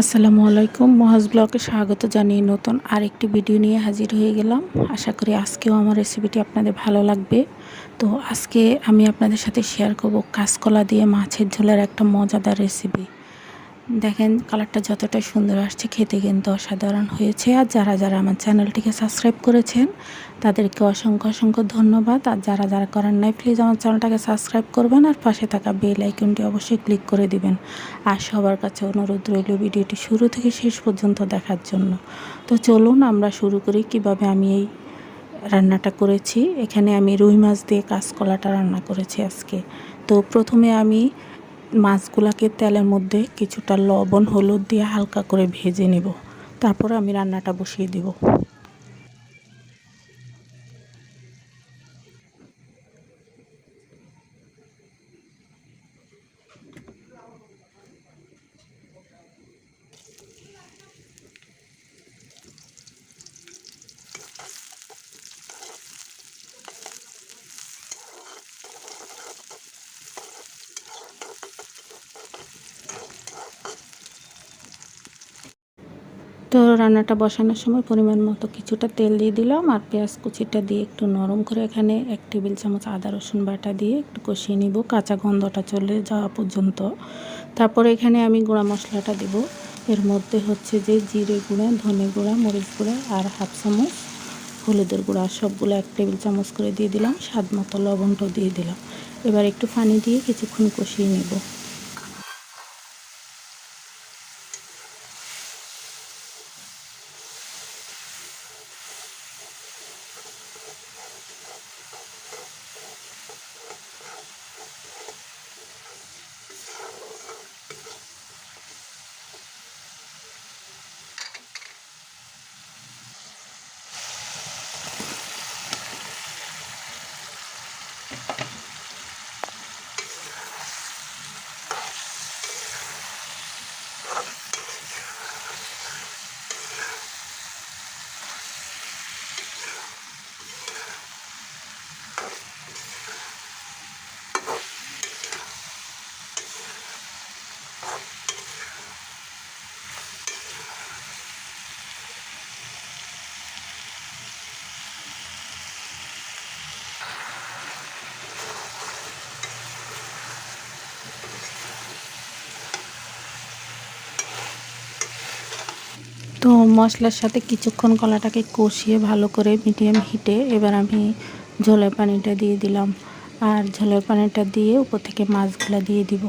আসসালামু আলাইকুম। মহাজ ব্লগে স্বাগত জানিয়ে নতুন আরেকটি ভিডিও নিয়ে হাজির হয়ে গেলাম। আশা করি আজকেও আমার রেসিপিটি আপনাদের ভালো লাগবে। তো আজকে আমি আপনাদের সাথে শেয়ার করব কাঁচকলা দিয়ে মাছের ঝোলের একটা মজাদার রেসিপি দেখেন কালারটা যতটা সুন্দর আসছে, খেতে কিন্তু অসাধারণ হয়েছে। আর যারা যারা আমার চ্যানেলটিকে সাবস্ক্রাইব করেছেন, তাদেরকে অসংখ্য অসংখ্য ধন্যবাদ। আর যারা যারা করেন নাই প্লিজ আমার চ্যানেলটাকে সাবস্ক্রাইব করবেন আর পাশে থাকা বেল আইকনটি অবশ্যই ক্লিক করে দিবেন। আর সবার কাছে অনুরোধ রইল ভিডিওটি শুরু থেকে শেষ পর্যন্ত দেখার জন্য। তো চলুন আমরা শুরু করি কীভাবে আমি এই রান্নাটা করেছি। এখানে আমি রুই মাছ দিয়ে কাঁচকলাটা রান্না করেছি আজকে। তো প্রথমে আমি মাছগুলাকে তেলের মধ্যে কিছুটা লবণ, হলুদ দিয়ে হালকা করে ভেজে নেব। তারপর আমি রান্নাটা বসিয়ে দেব। তো রান্নাটা বসানোর সময় পরিমাণ মতো কিছুটা তেল দিয়ে দিলাম আর পেঁয়াজ কুচিটা দিয়ে একটু নরম করে এখানে এক টেবিল চামচ আদা, রসুন বাটা দিয়ে একটু কষিয়ে নিব। কাঁচা গন্ধটা চলে যাওয়া পর্যন্ত। তারপরে এখানে আমি গুঁড়া মশলাটা দেব। এর মধ্যে হচ্ছে যে জিরে গুঁড়া, ধনে গুঁড়া, মরিচ গুঁড়া আর হাফ চামচ হলুদের গুঁড়া। সবগুলো এক টেবিল চামচ করে দিয়ে দিলাম। স্বাদ মতো লবণটাও দিয়ে দিলাম। এবার একটু পানি দিয়ে কিছুক্ষণ কষিয়ে নেব। তো মশলার সাথে কিছুক্ষণ কলাটাকে কষিয়ে ভালো করে মিডিয়াম হিটে এবার আমি ঝোলের পানিটা দিয়ে দিলাম। আর ঝোলের পানিটা দিয়ে উপর থেকে মাছগুলো দিয়ে দিব।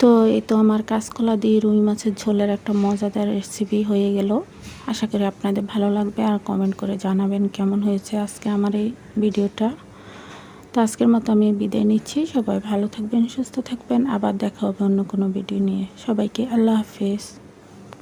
তো এই তো আমার কাঁচকলা দিয়ে রুই মাছের ঝোলের একটা মজাদার রেসিপি হয়ে গেল। আশা করি আপনাদের ভালো লাগবে আর কমেন্ট করে জানাবেন কেমন হয়েছে আজকে আমার এই ভিডিওটা। তো আজকের মতো আমি বিদায় নিচ্ছি। সবাই ভালো থাকবেন, সুস্থ থাকবেন। আবার দেখা হবে অন্য কোনো ভিডিও নিয়ে। সবাইকে আল্লাহ হাফেজ।